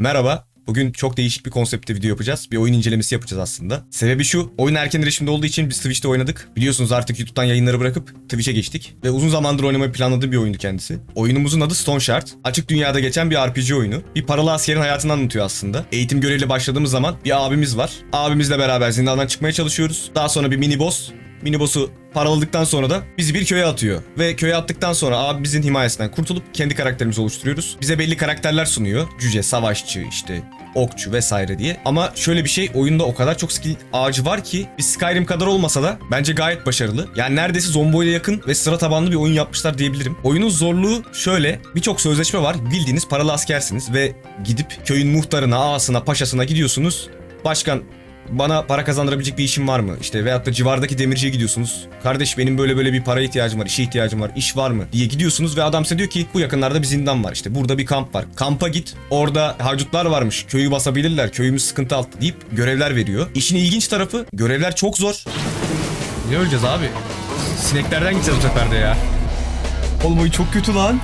Merhaba. Bugün çok değişik bir konseptte video yapacağız. Bir oyun incelemesi yapacağız aslında. Sebebi şu. Oyun erken erişimde olduğu için biz Twitch'te oynadık. Biliyorsunuz artık YouTube'dan yayınları bırakıp Twitch'e geçtik. Ve uzun zamandır oynamayı planladığım bir oyundu kendisi. Oyunumuzun adı Stone Shard. Açık dünyada geçen bir RPG oyunu. Bir paralı askerin hayatını anlatıyor aslında. Eğitim göreviyle başladığımız zaman bir abimiz var. Abimizle beraber zindandan çıkmaya çalışıyoruz. Daha sonra bir mini boss mini boss'u paraladıktan sonra da bizi bir köye atıyor. Ve köye attıktan sonra abimizin himayesinden kurtulup kendi karakterimizi oluşturuyoruz. Bize belli karakterler sunuyor. Cüce, savaşçı, işte okçu vesaire diye. Ama şöyle bir şey oyunda o kadar çok skill ağacı var ki bir Skyrim kadar olmasa da bence gayet başarılı. Yani neredeyse Zombo ile yakın ve sıra tabanlı bir oyun yapmışlar diyebilirim. Oyunun zorluğu şöyle birçok sözleşme var. Bildiğiniz paralı askersiniz ve gidip köyün muhtarına, ağasına, paşasına gidiyorsunuz. Başkan bana para kazandırabilecek bir işim var mı? İşte veyahut da civardaki demirciye gidiyorsunuz. Kardeş benim böyle böyle bir para ihtiyacım var, işe ihtiyacım var, iş var mı? diye gidiyorsunuz ve adam size diyor ki bu yakınlarda bir zindan var. İşte burada bir kamp var. Kampa git. Orada hacutlar varmış. Köyü basabilirler. Köyümüz sıkıntı altı deyip görevler veriyor. İşin ilginç tarafı görevler çok zor. Ne öleceğiz abi? Sineklerden gideceğiz bu sefer de ya. Oğlum çok kötü lan.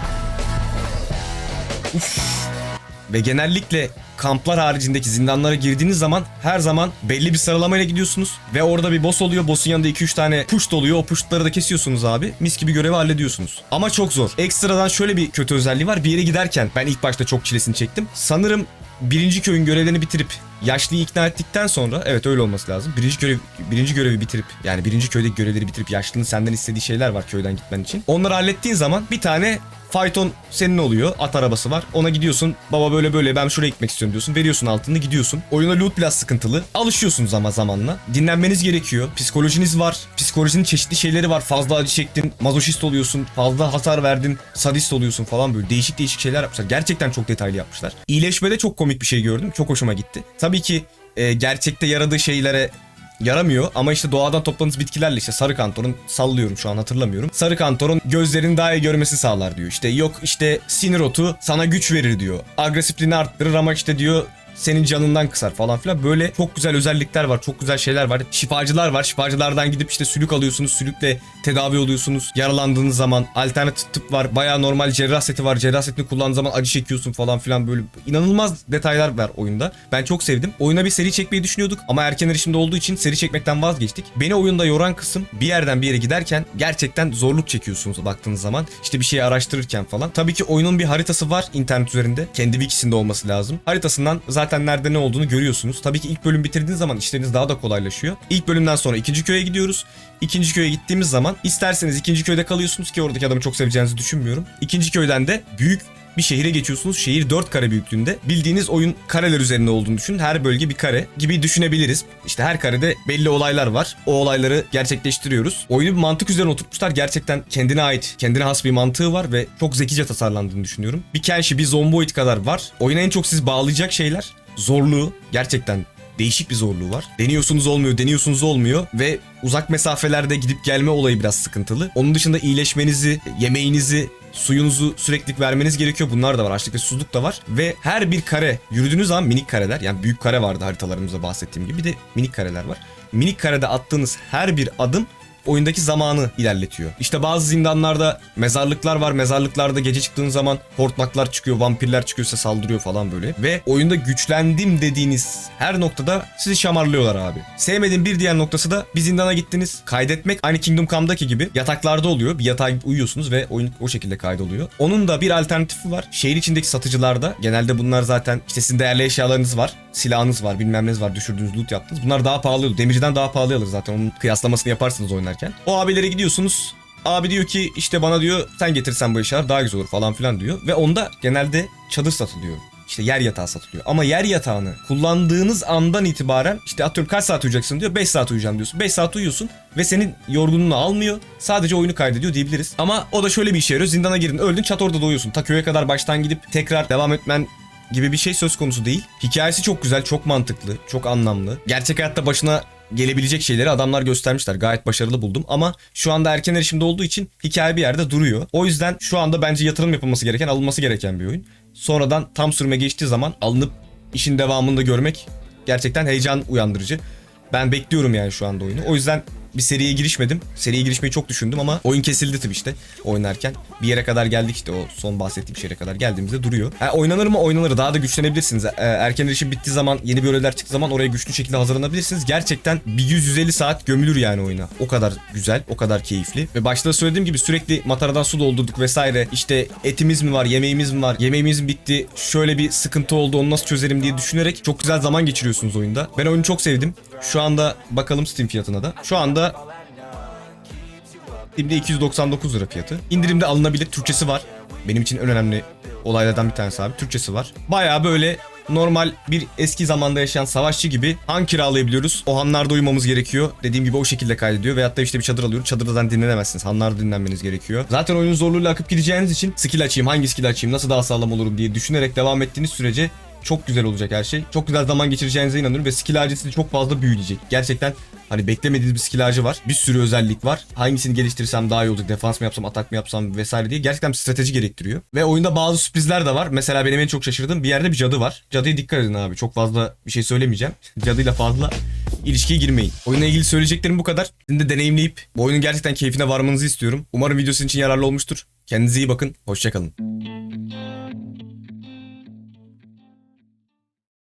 Ve genellikle kamplar haricindeki zindanlara girdiğiniz zaman her zaman belli bir sıralamayla gidiyorsunuz. Ve orada bir boss oluyor. Boss'un yanında 2-3 tane push oluyor. O pushları da kesiyorsunuz abi. Mis gibi görevi hallediyorsunuz. Ama çok zor. Ekstradan şöyle bir kötü özelliği var. Bir yere giderken ben ilk başta çok çilesini çektim. Sanırım birinci köyün görevlerini bitirip yaşlıyı ikna ettikten sonra evet öyle olması lazım. Birinci görev birinci görevi bitirip yani birinci köydeki görevleri bitirip yaşlının senden istediği şeyler var köyden gitmen için. Onları hallettiğin zaman bir tane fayton senin oluyor. At arabası var. Ona gidiyorsun. Baba böyle böyle ben şuraya gitmek istiyorum diyorsun. Veriyorsun altını gidiyorsun. Oyuna loot biraz sıkıntılı. Alışıyorsunuz ama zamanla. Dinlenmeniz gerekiyor. Psikolojiniz var. Psikolojinin çeşitli şeyleri var. Fazla acı çektin. Mazoşist oluyorsun. Fazla hasar verdin. Sadist oluyorsun falan böyle. Değişik değişik şeyler yapmışlar. Gerçekten çok detaylı yapmışlar. İyileşmede çok komik bir şey gördüm. Çok hoşuma gitti. Tabii ki e, gerçekte yaradığı şeylere yaramıyor ama işte doğadan topladığınız bitkilerle işte sarı kantorun sallıyorum şu an hatırlamıyorum. Sarı kantorun gözlerini daha iyi görmesini sağlar diyor. İşte yok işte sinir otu sana güç verir diyor. Agresifliğini arttırır ama işte diyor senin canından kısar falan filan. Böyle çok güzel özellikler var. Çok güzel şeyler var. Şifacılar var. Şifacılardan gidip işte sülük alıyorsunuz. Sülükle tedavi oluyorsunuz. Yaralandığınız zaman alternatif tıp var. Baya normal cerrah seti var. Cerrah setini kullandığın zaman acı çekiyorsun falan filan böyle inanılmaz detaylar var oyunda. Ben çok sevdim. Oyuna bir seri çekmeyi düşünüyorduk ama erken erişimde olduğu için seri çekmekten vazgeçtik. Beni oyunda yoran kısım bir yerden bir yere giderken gerçekten zorluk çekiyorsunuz baktığınız zaman. İşte bir şeyi araştırırken falan. Tabii ki oyunun bir haritası var internet üzerinde. Kendi wikisinde olması lazım. Haritasından zaten nerede ne olduğunu görüyorsunuz. Tabii ki ilk bölüm bitirdiğiniz zaman işleriniz daha da kolaylaşıyor. İlk bölümden sonra ikinci köye gidiyoruz. İkinci köye gittiğimiz zaman isterseniz ikinci köyde kalıyorsunuz ki oradaki adamı çok seveceğinizi düşünmüyorum. İkinci köyden de büyük bir şehire geçiyorsunuz. Şehir 4 kare büyüklüğünde. Bildiğiniz oyun kareler üzerinde olduğunu düşünün. Her bölge bir kare gibi düşünebiliriz. İşte her karede belli olaylar var. O olayları gerçekleştiriyoruz. Oyunu bir mantık üzerine oturtmuşlar. Gerçekten kendine ait, kendine has bir mantığı var ve çok zekice tasarlandığını düşünüyorum. Bir Kenshi, bir Zomboid kadar var. Oyuna en çok sizi bağlayacak şeyler zorluğu gerçekten değişik bir zorluğu var. Deniyorsunuz olmuyor, deniyorsunuz olmuyor ve uzak mesafelerde gidip gelme olayı biraz sıkıntılı. Onun dışında iyileşmenizi, yemeğinizi, suyunuzu sürekli vermeniz gerekiyor. Bunlar da var. Açlık ve susuzluk da var. Ve her bir kare yürüdüğünüz zaman minik kareler yani büyük kare vardı haritalarımızda bahsettiğim gibi bir de minik kareler var. Minik karede attığınız her bir adım oyundaki zamanı ilerletiyor. İşte bazı zindanlarda mezarlıklar var. Mezarlıklarda gece çıktığın zaman hortlaklar çıkıyor, vampirler çıkıyor size saldırıyor falan böyle. Ve oyunda güçlendim dediğiniz her noktada sizi şamarlıyorlar abi. Sevmediğim bir diğer noktası da bir zindana gittiniz. Kaydetmek aynı Kingdom Come'daki gibi yataklarda oluyor. Bir yatağa uyuyorsunuz ve oyun o şekilde kaydoluyor. Onun da bir alternatifi var. Şehir içindeki satıcılarda genelde bunlar zaten işte sizin değerli eşyalarınız var. Silahınız var, bilmem neniz var, düşürdüğünüz loot yaptınız. Bunlar daha pahalı olur. Demirciden daha pahalı alır zaten. Onun kıyaslamasını yaparsınız oynarken. O abilere gidiyorsunuz. Abi diyor ki işte bana diyor sen getirsen bu eşyalar daha güzel olur falan filan diyor. Ve onda genelde çadır satılıyor. İşte yer yatağı satılıyor. Ama yer yatağını kullandığınız andan itibaren işte atıyorum kaç saat uyuyacaksın diyor. 5 saat uyuyacağım diyorsun. 5 saat uyuyorsun ve senin yorgunluğunu almıyor. Sadece oyunu kaydediyor diyebiliriz. Ama o da şöyle bir işe yarıyor. Zindana girdin öldün çat orada doğuyorsun. Ta köye kadar baştan gidip tekrar devam etmen gibi bir şey söz konusu değil. Hikayesi çok güzel, çok mantıklı, çok anlamlı. Gerçek hayatta başına gelebilecek şeyleri adamlar göstermişler. Gayet başarılı buldum ama şu anda erken erişimde olduğu için hikaye bir yerde duruyor. O yüzden şu anda bence yatırım yapılması gereken, alınması gereken bir oyun. Sonradan tam sürme geçtiği zaman alınıp işin devamını da görmek gerçekten heyecan uyandırıcı. Ben bekliyorum yani şu anda oyunu. O yüzden bir seriye girişmedim. Seriye girişmeyi çok düşündüm ama oyun kesildi Twitch'te oynarken. Bir yere kadar geldik işte o son bahsettiğim şeye kadar geldiğimizde duruyor. Ha, oynanır mı? Oynanır. Daha da güçlenebilirsiniz. Ee, erken erişim bittiği zaman yeni bölümler çıktığı zaman oraya güçlü şekilde hazırlanabilirsiniz. Gerçekten bir 100-150 saat gömülür yani oyuna. O kadar güzel, o kadar keyifli. Ve başta söylediğim gibi sürekli mataradan su doldurduk vesaire. İşte etimiz mi var, yemeğimiz mi var, yemeğimiz mi bitti, şöyle bir sıkıntı oldu onu nasıl çözerim diye düşünerek çok güzel zaman geçiriyorsunuz oyunda. Ben oyunu çok sevdim. Şu anda bakalım Steam fiyatına da. Şu anda Steam'de 299 lira fiyatı. İndirimde alınabilir. Türkçesi var. Benim için en önemli olaylardan bir tanesi abi. Türkçesi var. Bayağı böyle normal bir eski zamanda yaşayan savaşçı gibi han kiralayabiliyoruz. O hanlarda uyumamız gerekiyor. Dediğim gibi o şekilde kaydediyor. Veyahut da işte bir çadır alıyoruz. Çadırdan dinlenemezsiniz. Hanlarda dinlenmeniz gerekiyor. Zaten oyunun zorluğuyla akıp gideceğiniz için skill açayım, hangi skill açayım, nasıl daha sağlam olurum diye düşünerek devam ettiğiniz sürece çok güzel olacak her şey. Çok güzel zaman geçireceğinize inanıyorum ve skill da çok fazla büyüyecek. Gerçekten hani beklemediğiniz bir skill harcı var. Bir sürü özellik var. Hangisini geliştirirsem daha iyi olacak. Defans mı yapsam, atak mı yapsam vesaire diye gerçekten bir strateji gerektiriyor. Ve oyunda bazı sürprizler de var. Mesela benim en çok şaşırdığım bir yerde bir cadı var. Cadıya dikkat edin abi. Çok fazla bir şey söylemeyeceğim. Cadıyla fazla ilişkiye girmeyin. Oyunla ilgili söyleyeceklerim bu kadar. Sizin de deneyimleyip bu oyunun gerçekten keyfine varmanızı istiyorum. Umarım video sizin için yararlı olmuştur. Kendinize iyi bakın. Hoşçakalın.